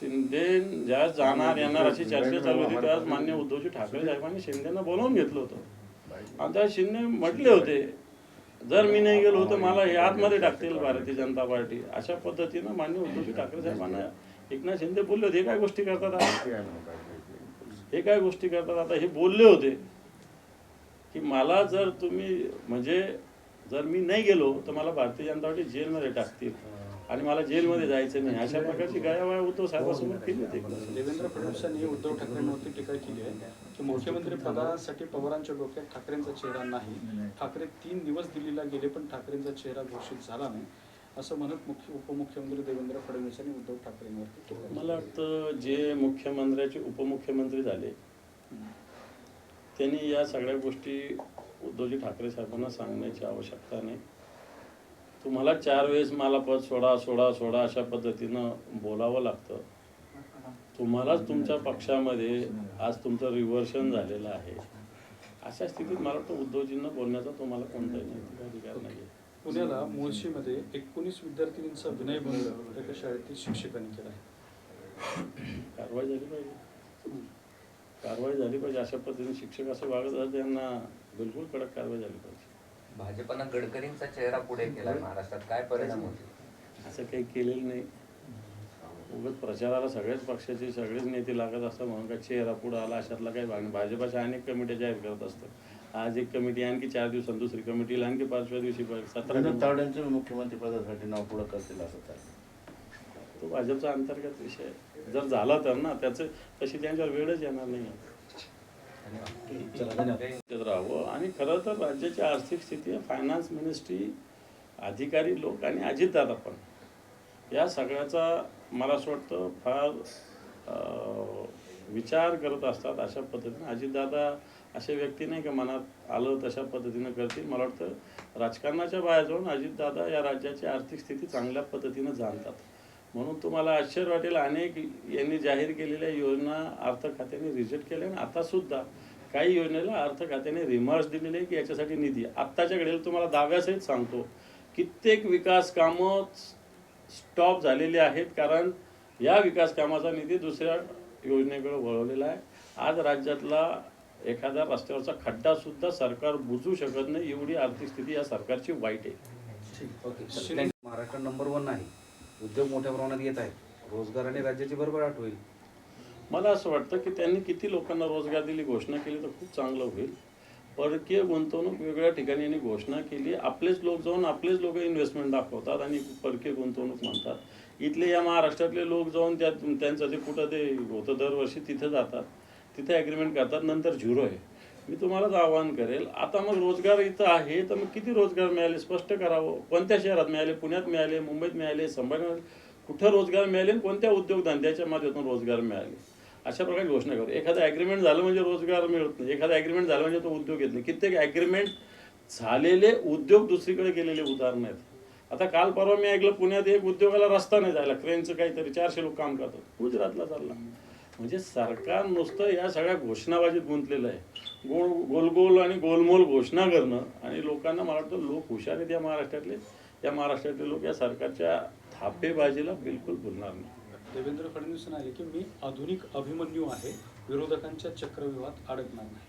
शिंदे ज्या जाणार येणार अशी चर्चा चालू होती त्यावेळेस मान्य उद्धवजी ठाकरे साहेबांनी शिंदेना बोलावून घेतलं होतं. आता शिंदे म्हटले होते जर मी नाही गेलो तर मला हे आतमध्ये टाकतील भारतीय जनता पार्टी. अशा पद्धतीनं मान्य उद्धवजी ठाकरे साहेबांना एकनाथ शिंदे बोलले होते. हे काय गोष्टी करतात आता? हे काय गोष्टी करतात आता? हे बोलले होते की मला जर तुम्ही म्हणजे जर मी नाही गेलो तर मला भारतीय जनता पार्टी जेलमध्ये टाकतील. आणि मला जेलमध्ये जायचं नाही. अशा प्रकारची गायावाया उद्धव साहेबांसमोर केली होती. देवेंद्र फडणवीसांनी उद्धव ठाकरेंवरती टीका केली आहे की मुख्यमंत्री पदासाठी पवारांच्या डोक्यात ठाकरेंचा चेहरा नाही. ठाकरे तीन दिवस दिल्लीला गेले पण ठाकरेंचा चेहरा घोषित झाला नाही. असं म्हणत मुख्य उपमुख्यमंत्री देवेंद्र फडणवीसांनी उद्धव ठाकरेंवरती. मला वाटतं जे मुख्यमंत्र्याचे उपमुख्यमंत्री झाले त्यांनी या सगळ्या गोष्टी उद्धवजी ठाकरे साहेबांना सांगण्याची आवश्यकता नाही. तुम्हाला चार वेळेस मला पद सोडा सोडा सोडा अशा पद्धतीनं बोलावं लागतं. तुम्हालाच तुमच्या पक्षामध्ये आज तुमचं रिव्हर्शन झालेलं आहे. अशा स्थितीत मला वाटतं उद्धवजींना बोलण्याचा तुम्हाला कोणताही अधिकार नाही पुण्याला मुळशीमध्ये एकोणीस विद्यार्थिनींचा विनयभंग एका शाळेतील शिक्षकांनी केला आहे. कारवाई झाली पाहिजे. कारवाई झाली पाहिजे अशा पद्धतीने शिक्षक असं वागत त्यांना बिलकुल कडक कारवाई झाली पाहिजे. भाजपनं गडकरींचा चेहरा पुढे केलाय महाराष्ट्रात. काय परिणाम होतील असं काही केलेलं नाही. उगाच प्रचाराला सगळ्याच पक्षाचे सगळेच नेते लागत असतात म्हणून काय चेहरा पुढे आला अशातला काही भाग नाही. भाजपाच्या अनेक कमिट्या जाहीर करत असतात. आज एक कमिटी आणखी चार दिवसांत दुसरी कमिटीला आणखी पाचव्या दिवशी सतरा तावडेंचं मुख्यमंत्री पदासाठी नाव पुढं करतील असं काय तो भाजपचा अंतर्गत विषय. जर झाला तर ना त्याचं तशी त्यांच्यावर वेळच येणार नाही. राहावं. आणि खरं तर राज्याची आर्थिक स्थिती फायनान्स मिनिस्ट्री अधिकारी लोक आणि अजितदादा पण. या सगळ्याचा मला असं वाटतं फार विचार करत असतात अशा पद्धतीने. अजितदादा असे व्यक्ती नाही का मनात आलं तशा पद्धतीनं करतील. मला वाटतं राजकारणाच्या बाहेर जाऊन अजितदादा या राज्याची आर्थिक स्थिती चांगल्या पद्धतीनं जाणतात. म्हणून तुम्हाला आश्चर्य वाटेल अनेक यांनी जाहीर केलेल्या योजना अर्थ खात्याने रिजेक्ट केल्या आणि आता सुद्धा काही योजनेला अर्थ खात्याने रिमार्क्स दिलेले आहे की याच्यासाठी निधी. आत्ताच्या घडीला तुम्हाला दाव्यासहित सांगतो कित्येक विकास कामं स्टॉप झालेली आहेत कारण या विकास कामाचा निधी दुसऱ्या योजनेकडे वळवलेला आहे. आज राज्यातला एखाद्या रस्त्यावरचा खड्डा सुद्धा सरकार बुजू शकत नाही. एवढी आर्थिक स्थिती या सरकारची वाईट आहे. महाराष्ट्र नंबर वन आहे. उद्योग मोठ्या प्रमाणात येत आहेत. रोजगार आणि राज्याची भरभराट होईल. मला असं वाटतं की त्यांनी किती लोकांना रोजगार दिली घोषणा केली तर खूप चांगलं होईल. परकीय गुंतवणूक वेगवेगळ्या ठिकाणी यांनी घोषणा केली. आपलेच लोक जाऊन आपलेच लोक इन्व्हेस्टमेंट दाखवतात आणि परकीय गुंतवणूक म्हणतात. इथले या महाराष्ट्रातले लोक जाऊन त्या त्यांचं ते कुठं ते होतं दरवर्षी तिथे जातात. तिथे ॲग्रीमेंट करतात. नंतर झिरो आहे. मी तुम्हालाच आवाहन करेल. आता मग रोजगार इथं आहे तर मग किती रोजगार मिळाले? स्पष्ट करावं. कोणत्या शहरात मिळाले? पुण्यात मिळाले? मुंबईत मिळाले? संभाजीनगर? कुठं रोजगार मिळाले आणि कोणत्या उद्योगधंद्याच्या माध्यमातून रोजगार मिळाले? अशा प्रकारे घोषणा करू. एखादं ॲग्रीमेंट झालं म्हणजे रोजगार मिळत नाही. एखादं ॲग्रीमेंट झालं म्हणजे तो उद्योग येत नाही. कित्येक ॲग्रीमेंट झालेले उद्योग दुसरीकडे गेलेले उदाहरण आहेत. आता काल परवा मी ऐकलं पुण्यात एक उद्योगाला रस्ता नाही जायला क्रेनचं काहीतरी चारशे लोक काम करतात. गुजरातला चालला. म्हणजे सरकार नुसतं या सगळ्या घोषणाबाजीत गुंतलेलं आहे. गोल गोलगोल आणि गोलमोल घोषणा करणं आणि लोकांना मला वाटतं लोक हुशार आहेत या महाराष्ट्रातले. या महाराष्ट्रातले लोक या सरकारच्या थापेबाजीला बिलकुल भुलणार नाही. देवेंद्र फडणवीस म्हणाले की मी आधुनिक अभिमन्यू आहे. विरोधकांच्या चक्रव्यूहात अडकणार नाही.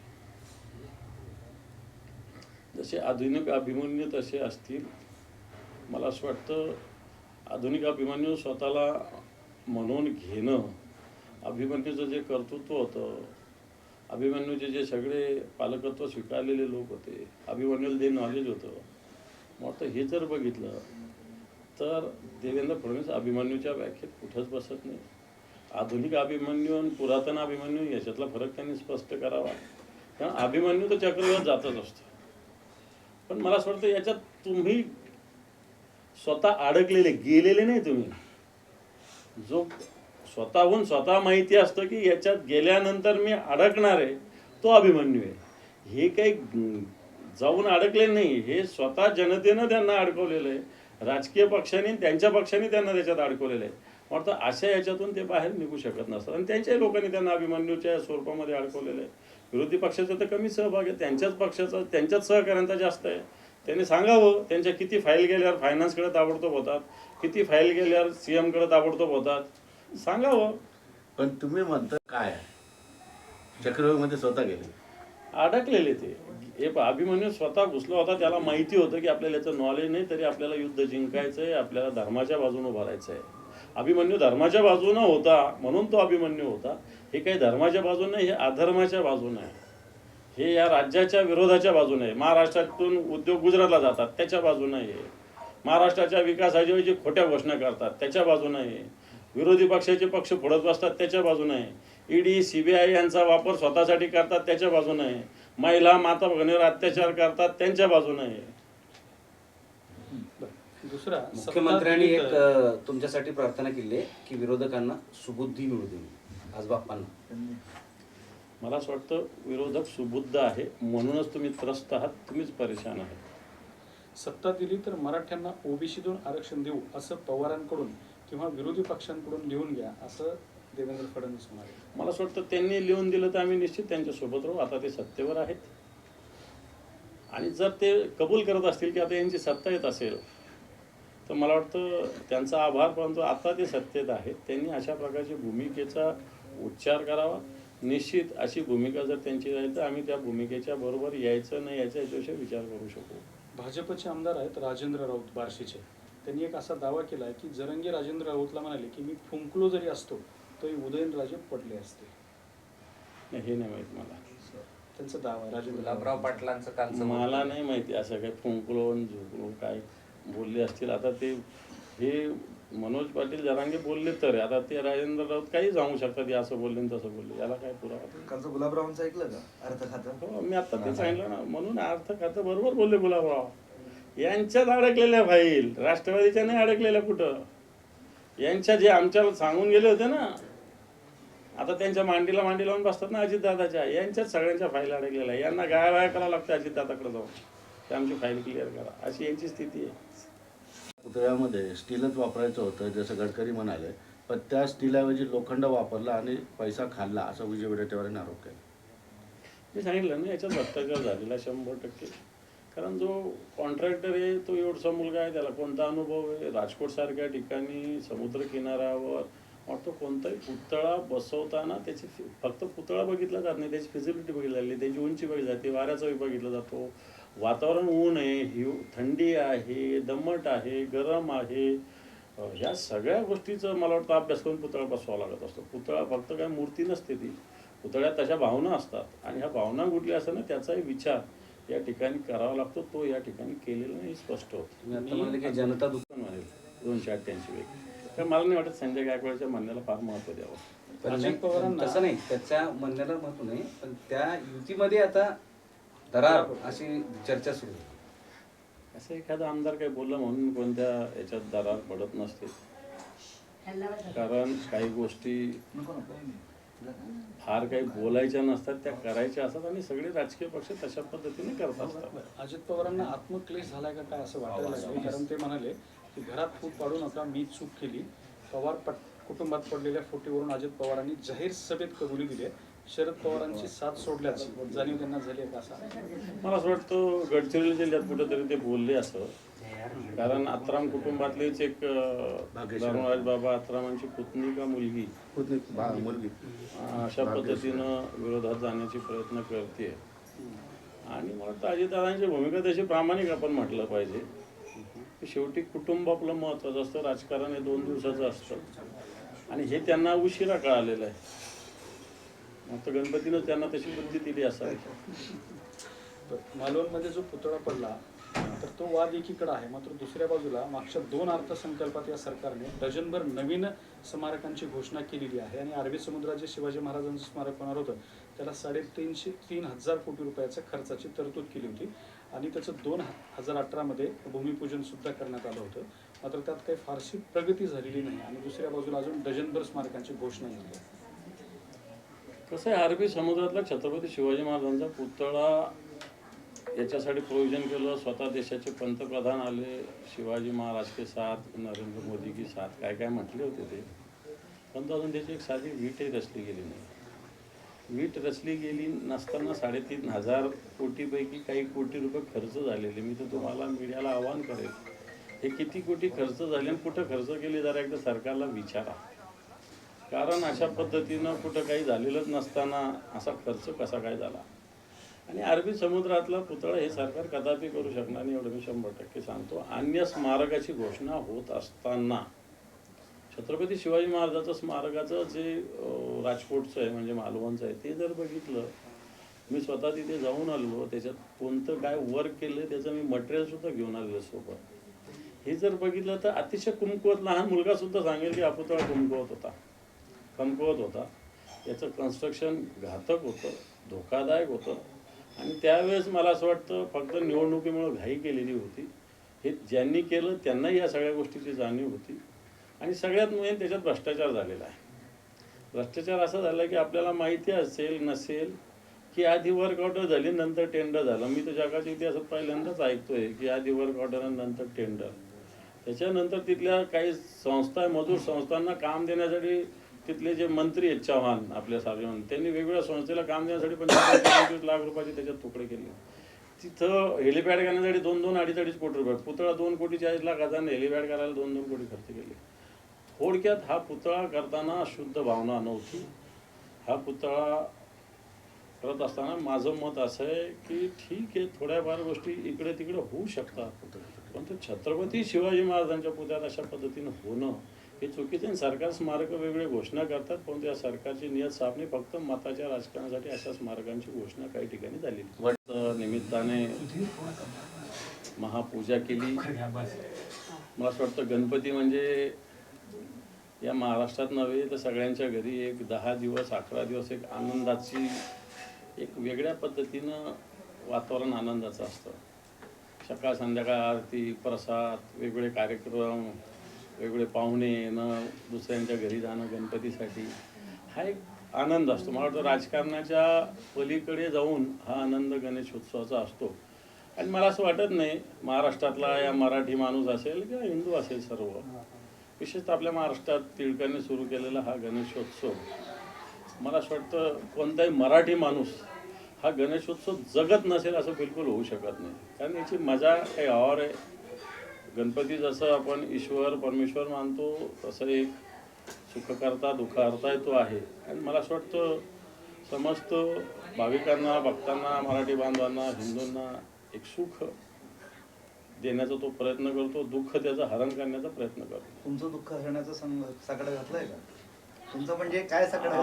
जसे आधुनिक अभिमन्यू तसे असतील मला असं वाटतं आधुनिक अभिमन्यू स्वतःला म्हणून घेणं अभिमन्यूचं जे कर्तृत्व होतं अभिमन्यूचे जे सगळे पालकत्व स्वीकारलेले लोक होते अभिमन्यूला जे नॉलेज होतं मग आता हे जर बघितलं तर देवेंद्र फडणवीस अभिमन्यूच्या व्याख्येत कुठंच बसत नाही. आधुनिक अभिमन्यू आणि पुरातन अभिमन्यू याच्यातला फरक त्यांनी स्पष्ट करावा. कारण अभिमन्यू तर चक्रव्यूहात जातच असतो. पण मला असं वाटतं याच्यात तुम्ही स्वतः अडकलेले गेलेले नाही तुम्ही. जो स्वतःहून स्वतः माहिती असतं की याच्यात गेल्यानंतर मी अडकणार आहे तो अभिमन्यू आहे. हे काही जाऊन अडकले नाही हे स्वतः जनतेनं त्यांना अडकवलेलं आहे. राजकीय पक्षांनी त्यांच्या पक्षांनी त्यांना त्याच्यात अडकवलेलं आहे. वाटतं अशा याच्यातून ते बाहेर निघू शकत नसतात. आणि त्यांच्याही लोकांनी त्यांना अभिमन्यूच्या स्वरूपामध्ये अडकवलेलं आहे. विरोधी पक्षाचा तर कमी सहभाग आहे त्यांच्याच पक्षाचा त्यांच्याच सहकाऱ्यांचा जास्त आहे. त्यांनी सांगावं त्यांच्या किती फाईल गेल्यावर फायनान्सकडे ताबडतोब होतात किती फाईल गेल्यावर सी एमकडे ताबडतोब होतात. सांगावं पण तुम्ही म्हणता काय? चक्रव्यूहमध्ये स्वतः गेले. अडकलेले ते. हे पहा, अभिमन्यू स्वतः घुसला होता. त्याला माहिती होतं की आपल्याला याचं नॉलेज नाही तरी आपल्याला युद्ध जिंकायचं आहे आपल्याला धर्माच्या बाजूने उभं राहायचं आहे अभिमन्यू धर्माच्या बाजूनं होता म्हणून तो अभिमन्यू होता. हे काही धर्माच्या बाजूने नाही, हे अधर्माच्या बाजूने आहे. हे या राज्याच्या विरोधाच्या बाजूने आहे. महाराष्ट्रातून उद्योग गुजरातला जातात त्याच्या बाजूने आहे. महाराष्ट्राच्या विकासाच्या जे खोट्या घोषणा करतात त्याच्या बाजूने आहे. विरोधी पक्षाचे पक्ष फोडत बसतात त्याच्या बाजूने. आहे ईडी सीबीआय यांचा वापर स्वतःसाठी करतात त्याच्या बाजूने. आहे महिला माता भगिनीवर अत्याचार करतात त्यांच्या बाजूने. आहे दुसरा मुख्यमंत्र्यांनी एक तुमच्यासाठी प्रार्थना केली आहे की विरोधकांना सुबुद्धी मिळू देऊ आज बाप्पांना. मला असं वाटतं विरोधक सुबुद्ध आहे म्हणूनच तुम्ही त्रस्त आहात तुम्हीच परेशान आहात. सत्ता दिली तर मराठ्यांना ओबीसीतून आरक्षण देऊ असं पवारांकडून किंवा विरोधी पक्षांकडून लिहून घ्या असं देवेंद्र फडणवीस म्हणाले. मला असं वाटतं त्यांनी लिहून दिलं तर आम्ही निश्चित त्यांच्यासोबत राहू. आता ते सत्तेवर आहेत. आणि जर ते कबूल करत असतील की आता यांची सत्ता येत असेल तर मला वाटतं त्यांचा आभार परंतु आता ते सत्तेत आहेत. त्यांनी अशा प्रकारची भूमिकेचा उच्चार करावा. निश्चित अशी भूमिका जर त्यांची राहील तर आम्ही त्या भूमिकेच्या बरोबर यायचं नाही याचा याच्याविषयी विचार करू शकू. भाजपचे आमदार आहेत राजेंद्र राऊत बार्शीचे. त्यांनी एक असा दावा केला आहे की जरंगे राजेंद्र राऊतला म्हणाले की मी फुंकलो जरी असतो तरी उदयनराजे पडले असते. नाही हे नाही माहीत मला. त्यांचा दावा आहे. राजेंद्र. गुलाबराव पाटलांचं कालचं मला नाही माहिती असं काय फुंकलोन झुकलो काय बोलले असतील. आता ते हे मनोज पाटील जरांगे बोलले तर. आता ते राजेंद्र राऊत काही सांगू शकतात हे असं बोलले आणि तसं बोलले. याला काय पुरावा कालचं गुलाबरावांचं ऐकलं का? अर्थ खातं? हो मी आता ते सांगितलं ना. म्हणून अर्थ खातं बरोबर बोलले गुलाबराव. यांच्यात अडकलेल्या फाईल. राष्ट्रवादीच्या नाही अडकलेल्या कुठं? यांच्या जे आमच्याला सांगून गेले होते ना आता त्यांच्या मांडीला मांडी लावून बसतात ना अजितदादाच्या. यांच्यात सगळ्यांच्या फाईल अडकलेल्या. यांना गाया वाया करावं लागतं अजितदादाकडे जाऊन. ते आमची फाईल क्लिअर करा. अशी यांची स्थिती आहे. पुतळ्यामध्ये स्टीलच वापरायचं होतं जसं गडकरी म्हणाले पण त्या स्टीलऐवजी लोखंड वापरला आणि पैसा खाल्ला असं विजय वडेट्टीवारांनी आरोप केला. मी सांगितलं ना याच्यात भ्रष्टाचार झालेला शंभर टक्के. कारण जो कॉन्ट्रॅक्टर आहे तो एवढसा मुलगा आहे त्याला कोणता अनुभव आहे? राजकोट सारख्या ठिकाणी समुद्र किनाऱ्यावर तो कोणताही पुतळा बसवताना त्याची फक्त पुतळा बघितला जात नाही त्याची फिजिबिलिटी बघितली त्याची उंची बघितली जाते वाऱ्याचा बघितला जातो. वातावरण ऊन आहे हिव थंडी आहे दमट आहे गरम आहे. ह्या सगळ्या गोष्टीचं मला वाटतं अभ्यास करून पुतळा बसवावा लागत असतो. पुतळा फक्त काय मूर्ती नसते ती. पुतळ्यात तशा भावना असतात. आणि ह्या भावना कुठल्या असताना त्याचाही विचार. या ठिकाणी करावा लागतो तो या ठिकाणी केलेला नाही स्पष्ट होतो. म्हणाले की जनता दुःख पण म्हणेल दोनशे अठ्ठ्याऐंशी व्यक्ती तर मला नाही वाटत संजय गायकवाडच्या म्हणण्याला फार महत्त्व द्यावं. अजित पवारांना- तसं नाही त्याच्या म्हणण्याला महत्त्व नाही पण त्या युतीमध्ये आता दरार अशी चर्चा सुरू आहे. असं एखादा आमदार काही बोललं म्हणून कोणत्या याच्यात दरार पडत नसते. कारण काही गोष्टी फार काही बोलायच्या नसतात त्या करायच्या असतात आणि सगळे राजकीय पक्ष तशा पद्धतीने करत असतात. अजित पवारांना आत्मक्लेश झालाय का काय असं वाटायला लागलं. कारण ते म्हणाले की घरात फूट पाडू नका मी चूक केली. पवार पट कुटुंबात पडलेल्या फुटीवरून अजित पवारांनी जाहीर सभेत कबुली दिली. आहे. शरद पवारांची साथ सोडल्याची जाणीव त्यांना झाली आहे का असं? मला असं वाटतं गडचिरोली जिल्ह्यात कुठेतरी ते बोलले असं. कारण आत्राम कुटुंबातलेच एक. धर्मराज बाबा आत्रामांची पुतणी का मुलगी? मुलगी. अशा पद्धतीनं विरोधात जाण्याची प्रयत्न करते. आणि मला वाटतं अजितदादांची भूमिका तशी प्रामाणिक आपण म्हटलं पाहिजे. शेवटी कुटुंब आपलं महत्वाचं असतं राजकारण हे दोन दिवसाचं असतं. आणि हे त्यांना उशिरा कळालेलं आहे. मग तर गणपतीनं त्यांना तशी बुद्धी दिली असावी. मालवणमध्ये जो पुतळा पडला तर तो वाद एकीकडे आहे. मात्र दुसऱ्या बाजूला मागच्या दोन अर्थसंकल्पात या सरकारने डझनभर नवीन स्मारकांची घोषणा केलेली आहे. आणि अरबी समुद्रात जे शिवाजी महाराजांचं स्मारक होणार होतं. त्याला साडेतीनशे तीन हजार कोटी रुपयाच्या खर्चाची तरतूद केली होती. आणि त्याचं दोन हजार अठरामध्ये भूमिपूजनसुद्धा करण्यात आलं होतं. मात्र त्यात काही फारशी प्रगती झालेली नाही. आणि दुसऱ्या बाजूला अजून डझनभर स्मारकांची घोषणा झाली आहे. कसं आहे अरबी समुद्रातला छत्रपती शिवाजी महाराजांचा पुतळा याच्यासाठी प्रयोजन केलं. स्वतः देशाचे पंतप्रधान आले. शिवाजी महाराज के साथ नरेंद्र मोदी की साथ. काय काय म्हटले होते ते. पण अजून त्याची एक साधी वीटही रचली गेली नाही. वीट रचली गेली नसताना साडेतीन हजार कोटीपैकी काही कोटी रुपये खर्च झालेले. मी तर तुम्हाला मीडियाला आवाहन करेल. हे किती कोटी खर्च झाले आणि कुठं खर्च केले जरा एकदा सरकारला विचारा. कारण अशा पद्धतीनं कुठं काही झालेलंच नसताना असा खर्च कसा काय झाला? आणि अरबी समुद्रातला पुतळा हे सरकार कदापि करू शकणार नाही एवढं मी शंभर टक्के सांगतो. अन्य स्मारकाची घोषणा होत असताना छत्रपती शिवाजी महाराजाचं स्मारकाचं जे राजकोटचं आहे म्हणजे मालवणचं आहे ते जर बघितलं मी स्वतः तिथे जाऊन आलो त्याच्यात कोणतं काय वर्क केलं त्याचं मी मटेरियलसुद्धा घेऊन आलेलं सोबत. हे जर बघितलं तर अतिशय कुमकुवत लहान मुलगासुद्धा सांगेल की हा पुतळा कुमकुवत होता. कमकुवत होता. याचं कन्स्ट्रक्शन घातक होतं धोकादायक होतं. आणि त्यावेळेस मला असं वाटतं फक्त निवडणुकीमुळं घाई केलेली होती. हे ज्यांनी केलं त्यांनाही या सगळ्या गोष्टीची जाणीव होती. आणि सगळ्यात मेन त्याच्यात भ्रष्टाचार झालेला आहे. भ्रष्टाचार असा झाला की आपल्याला माहिती असेल नसेल की आधी वर्क ऑर्डर झाली नंतर टेंडर झालं. मी तर जगाच्या इतिहासात पहिल्यांदाच ऐकतोय की आधी वर्क ऑर्डर आणि नंतर टेंडर त्याच्यानंतर तिथल्या काही संस्था मजूर संस्थांना काम देण्यासाठी तिथले जे मंत्री आहेत चव्हाण आपल्या सार्वजनिक त्यांनी वेगवेगळ्या संस्थेला काम देण्यासाठी पंचवीस पंचवीस लाख रुपयाचे त्याच्यात तुकडे केले. तिथं हेलिपॅड करण्यासाठी दोन दोन अडीच अडीच कोटी रुपये पुतळा दोन कोटी चाळीस लाख आणि हेलिपॅड करायला दोन दोन कोटी खर्च केले. थोडक्यात हा पुतळा करताना शुद्ध भावना नव्हती. हा पुतळा करत असताना माझं मत असं आहे की ठीक आहे थोड्याफार गोष्टी इकडे तिकडे होऊ शकतात पण परंतु छत्रपती शिवाजी महाराजांच्या पुतळ्यात अशा पद्धतीनं होणं हे चुकीचे आहे. सरकार स्मारक वेगवेगळे घोषणा करतात परंतु या सरकारची नियत साफ फक्त मताच्या राजकारणासाठी अशा स्मारकांची घोषणा काही ठिकाणी झालेली वट निमित्ताने महापूजा केली. मला असं वाटतं गणपती म्हणजे या महाराष्ट्रात नव्हे तर सगळ्यांच्या घरी एक दहा दिवस अकरा दिवस एक आनंदाची एक वेगळ्या पद्धतीनं वातावरण आनंदाचं असतं. सकाळ संध्याकाळ आरती प्रसाद वेगवेगळे कार्यक्रम वेगवेगळे पाहुणे येणं दुसऱ्यांच्या घरी जाणं गणपतीसाठी हा एक आनंद असतो. मला वाटतं राजकारणाच्या पलीकडे जाऊन हा आनंद गणेशोत्सवाचा असतो. आणि मला असं वाटत नाही महाराष्ट्रातला या मराठी माणूस असेल किंवा हिंदू असेल सर्व विशेषतः आपल्या महाराष्ट्रात टिळकांनी सुरू केलेला हा गणेशोत्सव. मला असं वाटतं कोणताही मराठी माणूस हा गणेशोत्सव जगत नसेल असं बिलकुल होऊ शकत नाही. कारण याची मजा काही और आहे. गणपती जसं आपण ईश्वर परमेश्वर मानतो तसं एक सुखकर्ता दुःखहर्ता तो आहे. आणि मला असं वाटतं समस्त भाविकांना भक्तांना मराठी बांधवांना हिंदूंना एक सुख देण्याचा तो प्रयत्न करतो दुःख त्याचं हरण करण्याचा प्रयत्न करतो. तुमचं दुःख हरण्याचा संग साकडा घातलाय का? तुमचं म्हणजे काय साकडा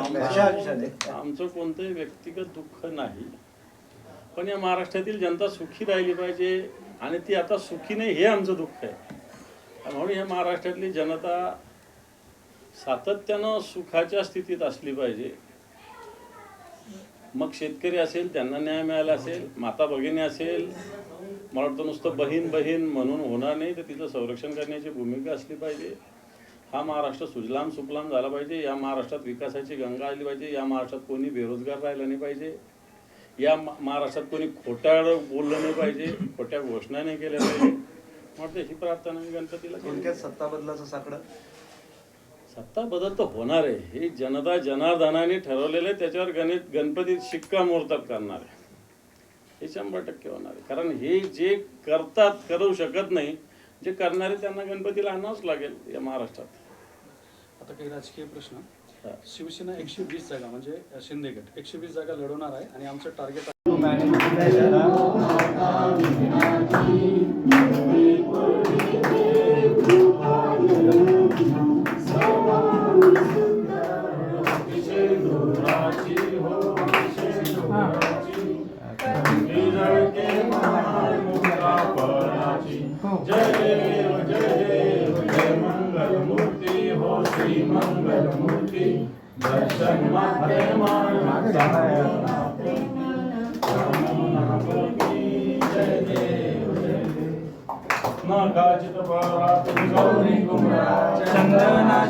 आमचं कोणतंही व्यक्तिगत दुःख नाही. पण या महाराष्ट्रातील जनता सुखी राहिली पाहिजे आणि ती आता सुखी नाही हे आमचं दुःख आहे. म्हणून हे महाराष्ट्रातली जनता सातत्यानं सुखाच्या स्थितीत असली पाहिजे. मग शेतकरी असेल त्यांना न्याय मिळाला असेल माता भगिनी असेल मला वाटतं नुसतं बहीण बहीण म्हणून होणार नाही तर तिचं संरक्षण करण्याची भूमिका असली पाहिजे. हा महाराष्ट्र सुजलाम सुफलाम झाला पाहिजे. या महाराष्ट्रात विकासाची गंगा आली पाहिजे. या महाराष्ट्रात कोणी बेरोजगार राहिला नाही पाहिजे. या महाराष्ट्रात कोणी खोट्याळ बोललं नाही पाहिजे खोट्या घोषणा नाही केल्या पाहिजे. वाटतं ही प्रार्थना मी गणपतीला. थोडक्यात सत्ता बदलाचं साकडं. सत्ता बदल तर होणार आहे. हे जनता जनार्दनाने ठरवलेलं आहे त्याच्यावर गणित गणपती शिक्कामोर्तब करणार आहे. हे शंभर टक्के होणार आहे. कारण हे जे करतात करू शकत नाही जे करणारे त्यांना गणपतीला आणावंच लागेल या महाराष्ट्रात. आता काही राजकीय प्रश्न. शिवसेना एकशे वीस जागा म्हणजे शिंदे गट. एकशे वीस जागा लढवणार आहे आणि आमचं टार्गेट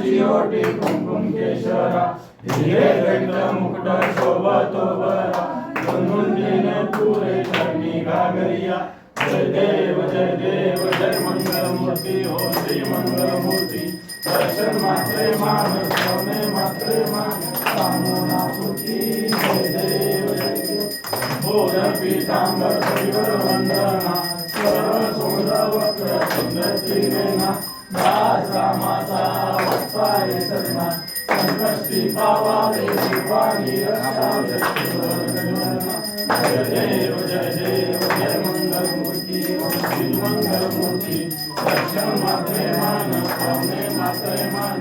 चंदनाची ओटी कुंकुम केशरा हिरे गंध मुकुट शोभतो बरा धनुंजीने पुरे चरणी घागरिया. जय देव जय देव जय मंगलमूर्ती हो श्री मंगलमूर्ती. दर्शन मात्रे मान सोने मात्रे मान कामना पुती जय देव जय देव. बोध पीतांबर परिवर वंदना सर्व सुंदर वक्र सुंदर त्रिवेणा. दासा माता पावावे सन्मान संकष्टी पावावे शिवानी रक्षावे जय देव जय देव जय मंगलमूर्ती मंगलमूर्ती लक्ष्मण मात्रे मान स्वामी मात्रे मान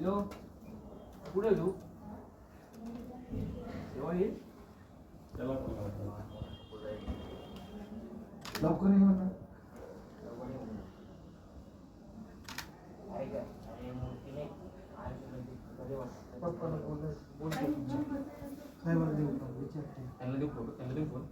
हॅलो? पुढे तू? तेव्हा येईल? त्याला लवकर नाही म्हणणार पप्पाला बोलत. बोलतो काय मला देऊ त्यांना देऊ फोटो त्यांना देऊ फोन.